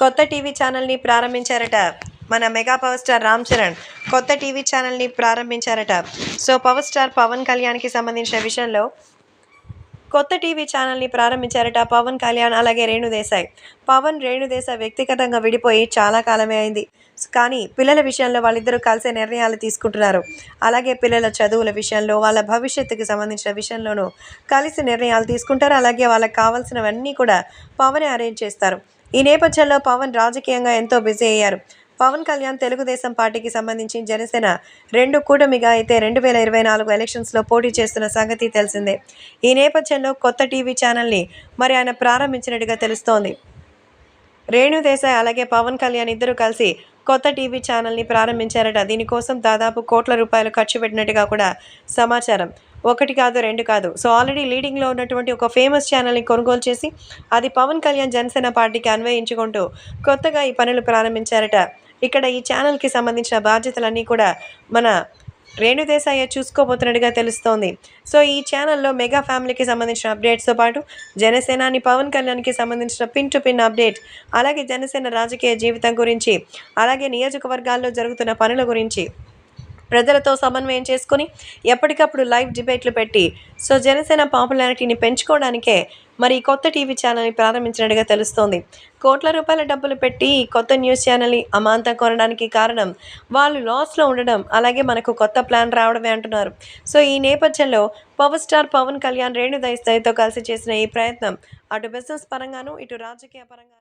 కొత్త టీవీ ఛానల్ని ప్రారంభించారట మన mega power star Ram Charan. కొత్త టీవీ ఛానల్ని ప్రారంభించారట. సో పవర్ స్టార్ పవన్ కళ్యాణ్కి సంబంధించిన విషయంలో కొత్త టీవీ ఛానల్ని ప్రారంభించారట పవన్ కళ్యాణ్ అలాగే రేణుదేశాయ్ పవన్ రేణుదేశాయ్ వ్యక్తిగతంగా విడిపోయి చాలా కాలమే అయింది. కానీ పిల్లల విషయంలో వాళ్ళిద్దరూ కలిసే నిర్ణయాలు తీసుకుంటున్నారు. అలాగే పిల్లల చదువుల విషయంలో వాళ్ళ భవిష్యత్తుకి సంబంధించిన విషయంలోనూ కలిసి నిర్ణయాలు తీసుకుంటారు. అలాగే వాళ్ళకి కావాల్సినవన్నీ కూడా పవనే అరేంజ్ చేస్తారు. ఈ నేపథ్యంలో పవన్ రాజకీయంగా ఎంతో బిజీ అయ్యారు. పవన్ కళ్యాణ్ తెలుగుదేశం పార్టీకి సంబంధించి జనసేన రెండు కూటమిగా అయితే రెండు వేల ఇరవై నాలుగు ఎలక్షన్స్లో పోటీ చేస్తున్న సంగతి తెలిసిందే. ఈ నేపథ్యంలో కొత్త టీవీ ఛానల్ని మరి ఆయన ప్రారంభించినట్టుగా తెలుస్తోంది. రేణు దేశాయ్ అలాగే పవన్ కళ్యాణ్ ఇద్దరు కలిసి కొత్త టీవీ ఛానల్ని ప్రారంభించారట. దీనికోసం దాదాపు కోట్ల రూపాయలు ఖర్చు పెట్టినట్టుగా కూడా సమాచారం. ఒకటి కాదు రెండు కాదు. సో ఆల్రెడీ లీడింగ్లో ఉన్నటువంటి ఒక ఫేమస్ ఛానల్ని కొనుగోలు చేసి అది పవన్ కళ్యాణ్ జనసేన పార్టీకి అన్వయించుకుంటూ కొత్తగా ఈ పనులు ప్రారంభించారట. ఇక్కడ ఈ ఛానల్కి సంబంధించిన బాధ్యతలన్నీ కూడా మన రేణుదేశాయ చూసుకోబోతున్నట్టుగా తెలుస్తోంది. సో ఈ ఛానల్లో మెగా ఫ్యామిలీకి సంబంధించిన అప్డేట్స్తో పాటు జనసేనాని పవన్ కళ్యాణ్కి సంబంధించిన పిన్ టు పిన్ అప్డేట్ అలాగే జనసేన రాజకీయ జీవితం గురించి అలాగే నియోజకవర్గాల్లో జరుగుతున్న పనుల గురించి ప్రజలతో సమన్వయం చేసుకుని ఎప్పటికప్పుడు లైవ్ డిబేట్లు పెట్టి సో జనసేన పాపులారిటీని పెంచుకోవడానికే మరి కొత్త టీవీ ఛానల్ని ప్రారంభించినట్టుగా తెలుస్తోంది. కోట్ల రూపాయల డబ్బులు పెట్టి ఈ కొత్త న్యూస్ ఛానల్ని అమాంతం కొనడానికి కారణం వాళ్ళు లాస్లో ఉండడం అలాగే మనకు కొత్త ప్లాన్ రావడమే అంటున్నారు. సో ఈ నేపథ్యంలో పవర్ స్టార్ పవన్ కళ్యాణ్ రేణు స్థాయితో కలిసి చేసిన ఈ ప్రయత్నం అటు బిజినెస్ పరంగాను ఇటు రాజకీయ పరంగా